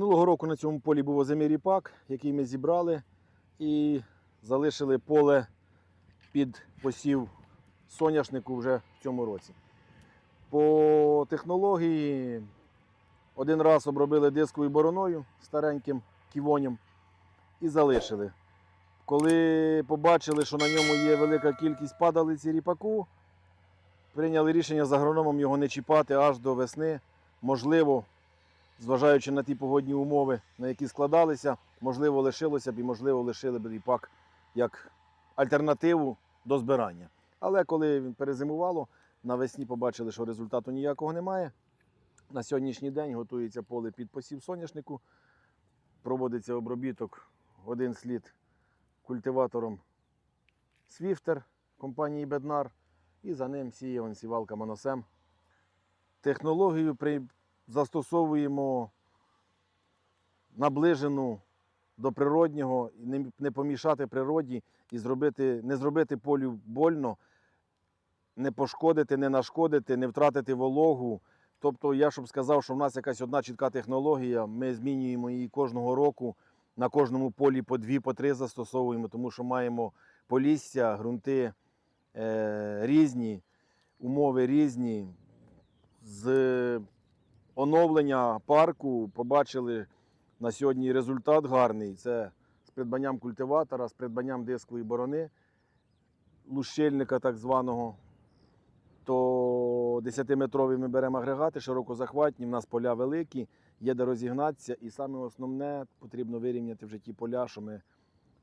Минулого року на цьому полі був озимий ріпак, який ми зібрали і залишили поле під посів соняшнику вже в цьому році. По технології один раз обробили дисковою бороною стареньким ківонем і залишили. Коли побачили, що на ньому є велика кількість падалиці ріпаку, прийняли рішення з агрономом його не чіпати аж до весни. Можливо, зважаючи на ті погодні умови, на які складалися, можливо, лишилося б і можливо лишили б ріпак як альтернативу до збирання. Але коли він перезимувало, навесні побачили, що результату ніякого немає. На сьогоднішній день готується поле під посів соняшнику. Проводиться обробіток один слід культиватором Свіфтер компанії Беднар. І за ним сіє сівалка Моносем. Технологію. Застосовуємо наближену до природнього, не, помішати природі і зробити, не зробити полю больно, не пошкодити, не нашкодити, не втратити вологу. Тобто, я щоб сказав, що в нас якась одна чітка технологія, ми змінюємо її кожного року. На кожному полі по дві, по три застосовуємо, тому що маємо полісся, ґрунти е, різні, умови різні. З оновлення парку побачили на сьогодні результат гарний. Це з придбанням культиватора, з придбанням дискової борони, лущильника так званого. То 10-метрові ми беремо агрегати, широкозахватні, в нас поля великі, є де розігнатися. І саме основне потрібно вирівняти вже ті поля, що ми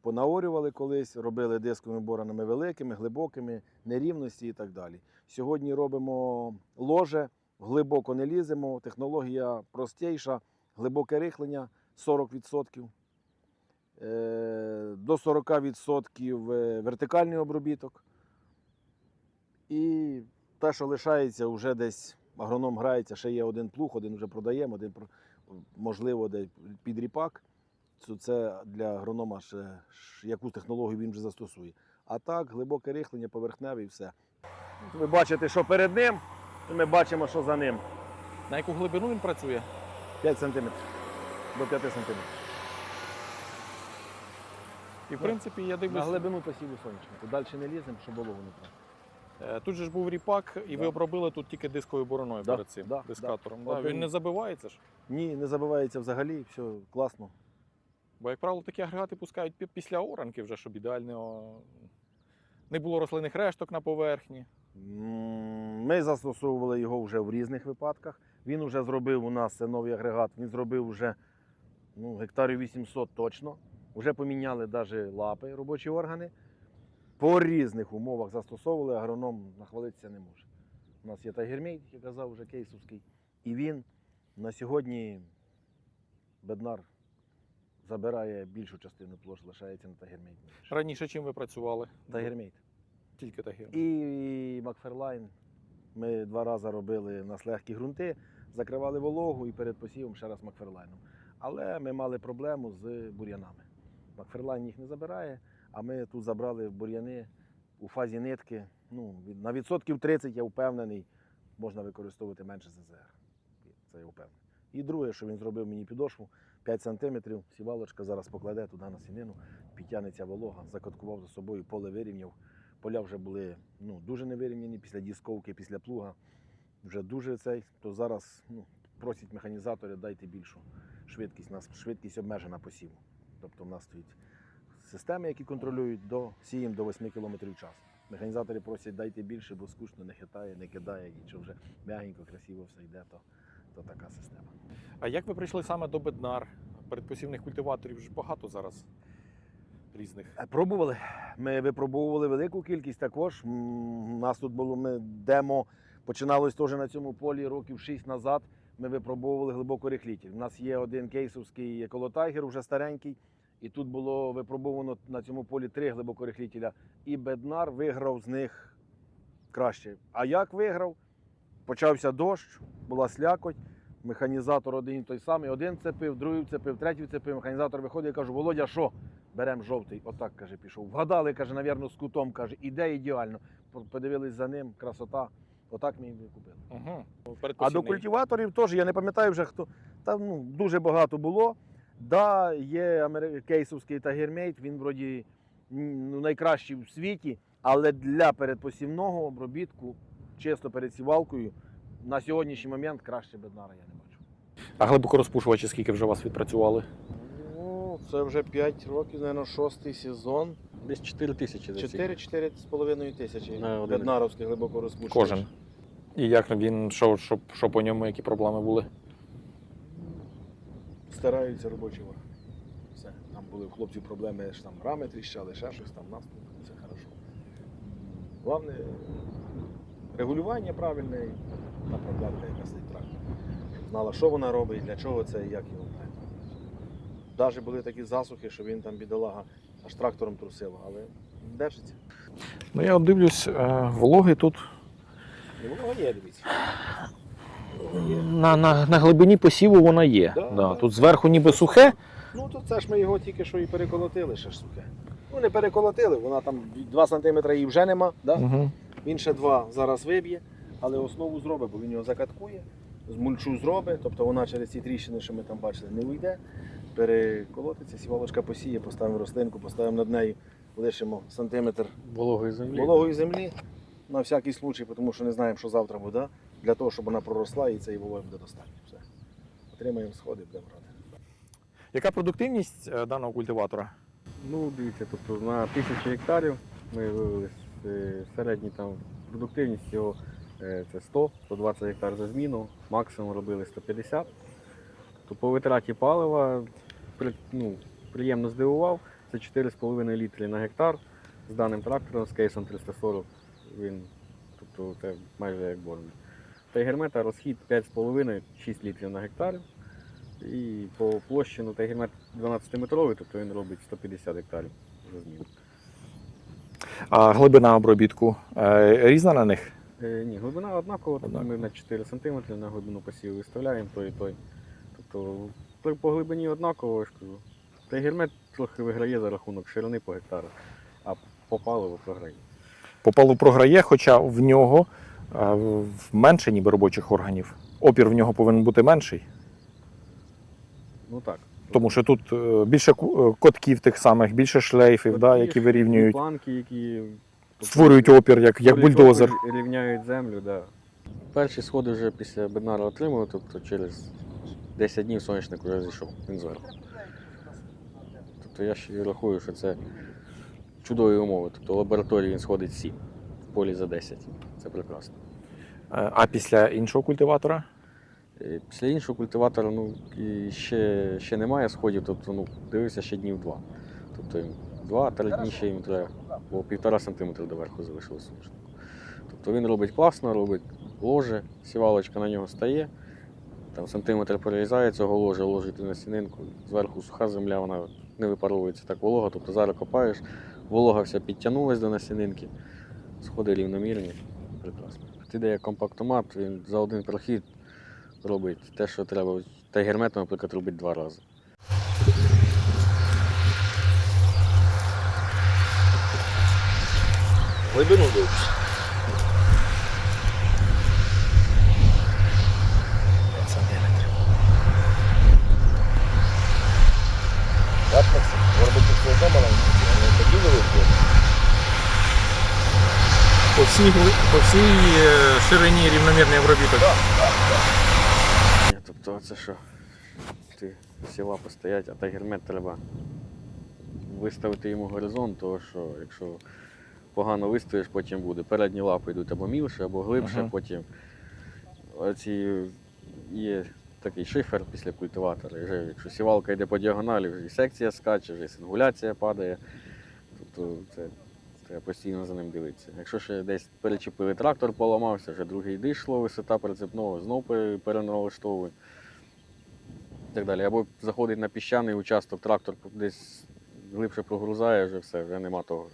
понаорювали колись, робили дисковими боронами великими, глибокими, нерівності і так далі. Сьогодні робимо ложе, глибоко не ліземо, технологія простіша, глибоке рихлення 40%. е, До 40% е, вертикальний обробіток. І те, що лишається, вже десь агроном грається, ще є один плуг, один вже продаємо, один можливо де під ріпак. Це- для агронома ще яку технологію він вже застосує. А так, глибоке рихлення, поверхневе і все. Ви бачите, що перед ним, і ми бачимо, що за ним. На яку глибину він працює? 5 см. До 5 см. І в принципі, я На глибину посіву соняшнику. Далі не ліземо, щоб вологу не трапити. е, Тут же ж був ріпак, і ви Да. обробили тут тільки дисковою бороною Да, перед цим да, дискатором. да. Да. Він не забивається ж. Ні, не забивається взагалі, все класно. Бо, як правило, такі агрегати пускають пі- після оранки, вже, щоб ідеально не було рослинних решток на поверхні. Ми застосовували його вже в різних випадках. Він вже зробив у нас це новий агрегат, він зробив вже ну, гектарів 800 точно. Вже поміняли навіть лапи, робочі органи. По різних умовах застосовували, агроном нахвалитися не може. У нас є тайгермейт, як я казав, вже кейсовський. І він на сьогодні беднар забирає більшу частину площ, лишається на тайгермейт. Раніше чим ви працювали? Тайгермейт. Тільки тагір. І Макферлайн. Ми два рази робили на легкі ґрунти, закривали вологу і перед посівом ще раз Макферлайном. Але ми мали проблему з бур'янами. Макферлайн їх не забирає, а ми тут забрали бур'яни у фазі нитки. Ну, на відсотків 30 я впевнений, можна використовувати менше ЗЗР. Це я впевнений. І друге, що він зробив мені підошву 5 см, сівалочка зараз покладе туди на сінину, підтягнеться волога, закоткував за собою, поле вирівняв. Поля вже були ну, дуже невирівняні після дісковки, після плуга. Вже дуже цей. То зараз ну, просять механізатори, дайте більшу швидкість. У нас швидкість обмежена посіву. Тобто в нас стоїть системи, які контролюють до сієм до 8 км в час. Механізатори просять дайте більше, бо скучно не хитає, не кидає, що вже м'ягенько, красиво все йде, то, то така система. А як ви прийшли саме до беднар? Передпосівних культиваторів ж багато зараз різних. Е, Пробували. Ми випробовували велику кількість також. У нас тут було ми демо, починалось теж на цьому полі років 6 назад. Ми випробовували глибокорихлітель. У нас є один кейсовський еколотайгер, вже старенький. І тут було випробовано на цьому полі три глибокорихлітеля. І Беднар виграв з них краще. А як виграв? Почався дощ, була слякоть. Механізатор один той самий. Один цепив, другий цепив, третій цепив. Механізатор виходить і каже: Володя, що? Беремо жовтий. Отак каже, пішов. Вгадали, каже, навірно, з кутом, каже, іде ідеально. Подивились за ним, красота. Отак ми її купили. Угу. А до культиваторів теж я не пам'ятаю вже хто. Там ну, дуже багато було. Да, є кейсовський тагермейт, він вроді ну, найкращий в світі, але для передпосівного обробітку, чисто перед сівалкою, на сьогоднішній момент краще беднара я не бачу. А глибокорозпушувачі скільки вже у вас відпрацювали? Ну, це вже 5 років, мабуть, шостий сезон. Десь 4 тисячі. за ці. 4-4,5 тисячі беднаровських глибоко розпушувач. Кожен. І як він, що, що, що по ньому, які проблеми були? Стараються робочі. Все. Там були в хлопців проблеми, що там рами тріщали, ще щось там, нас все хорошо. Головне регулювання правильне і направлянка, яка стоїть трактор. Знала, що вона робить, для чого це і як його. Навіть були такі засухи, що він там бідолага аж трактором трусило, але держиться. Ну я от дивлюсь, е, вологи тут І воно є, дивіться. На, на, на глибині посіву вона є. Да, Да. Тут зверху ніби сухе. Ну то це ж ми його тільки що і переколотили, ще ж сухе. Ну не переколотили, вона там 2 см її вже нема. Да? Угу. Він ще два зараз виб'є, але основу зробить, бо він його закаткує, з мульчу зробить, тобто вона через ці тріщини, що ми там бачили, не уйде. Переколотиться, сівалочка посіє, поставимо рослинку, поставимо над нею, лишимо сантиметр Вологої землі. вологої землі на всякий случай, тому що не знаємо, що завтра буде, для того, щоб вона проросла і цієї вологи буде достатньо. Все. Отримаємо сходи, будемо брати. Яка продуктивність е, даного культиватора? Ну, дивіться, тобто на тисячу гектарів ми вивели е, середній там продуктивність його е, це 100-120 гектар за зміну, максимум робили 150. То по витраті палива ну, приємно здивував. Це 4,5 літри на гектар з даним трактором, з кейсом 340. Він, тобто це майже як борний. Та гермета розхід 5,5-6 літрів на гектар. І по площі ну, тайгермет 12-метровий, тобто він робить 150 гектарів за зміну. А глибина обробітку е, різна на них? Е, ні, глибина однакова, тобто ми на 4 см на глибину посіву виставляємо той і той. Тобто по- по глибині однаково, я ж кажу. Тайгермет трохи виграє за рахунок ширини по гектару, а по паливу програє. Попалу програє, хоча в нього е, в- менше ніби робочих органів. Опір в нього повинен бути менший, Ну так. тому що тут е, більше ку- е, котків тих самих, більше шлейфів, да, які ж вирівнюють, Планки, які тобто, створюють опір, як, як бульдозер. Рівняють землю, да. Перші сходи вже після беднара отримали, тобто через 10 днів сонячник вже зійшов, він зверху. Тобто я ще рахую, що це чудові умови. Тобто в лабораторії він сходить всі, в полі за 10. Це прекрасно. Е, А після іншого культиватора? Е, Після іншого культиватора ну, і ще, ще немає сходів, тобто ну, дивився ще днів два. Тобто два-три дні ще їм треба, бо півтора сантиметра доверху залишилося. Тобто він робить класно, робить ложе, сівалочка на нього стає, там сантиметр перерізає цього ложа, ложить на сінинку, зверху суха земля, вона не випаровується так волога, тобто зараз копаєш, волога вся підтягнулась до насінинки, сходи рівномірні, прекрасно. Ти де як компактомат, він за один прохід робить те, що треба. Та герметом, наприклад, робить два рази. Глибину дивишся. сантиметрів. Так, Максим? Робити все одно маленькі, а не такі великі. По всій, по всій е, ширині рівномірний обробіток. Тобто це що? Ти всі лапи стоять, а та гермет треба виставити йому горизонт, тому що якщо погано виставиш, потім буде. Передні лапи йдуть або мілше, або глибше, Ага. потім оці є такий шифер після культиватора. І вже, якщо сівалка йде по діагоналі, вже і секція скаче, вже і сингуляція падає. Тобто це треба постійно за ним дивитися. Якщо ще десь перечепили трактор, поламався, вже другий дійшло, висота прицепного, знов переналаштовує. І так далі. Або заходить на піщаний участок, трактор десь глибше прогрузає, вже все, вже нема того.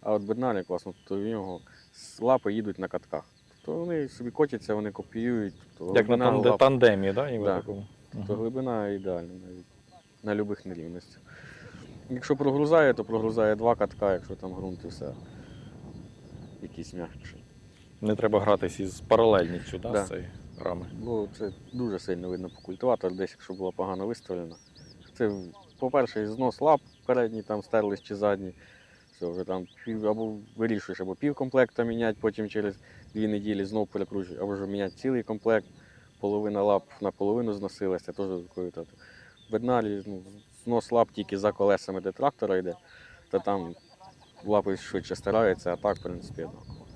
А от бедналі класно, то в нього лапи їдуть на катках. Тобто вони собі котяться, вони копіюють. Тобто Як на лап- тандемі, да, ніби Да. такому. то глибина ідеальна навіть на будь-яких нерівностях. Якщо прогрузає, то прогрузає два катка, якщо там ґрунт і все. Якийсь м'якший. Не треба гратись із паралельністю да, Да. з цієї рами. Бо це дуже сильно видно по культиватору, десь якщо була погано виставлена. Це, по-перше, знос лап передній там стерлись чи задні. Все, вже там або вирішуєш, або пів комплекта міняти, потім через дві неділі знову перекручуєш, або вже міняти цілий комплект, половина лап наполовину зносилася, теж такою. Видна ну, Ну, нос лап тільки за колесами, де трактора йде, то там лапи швидше стараються, а так, в принципі, однаково.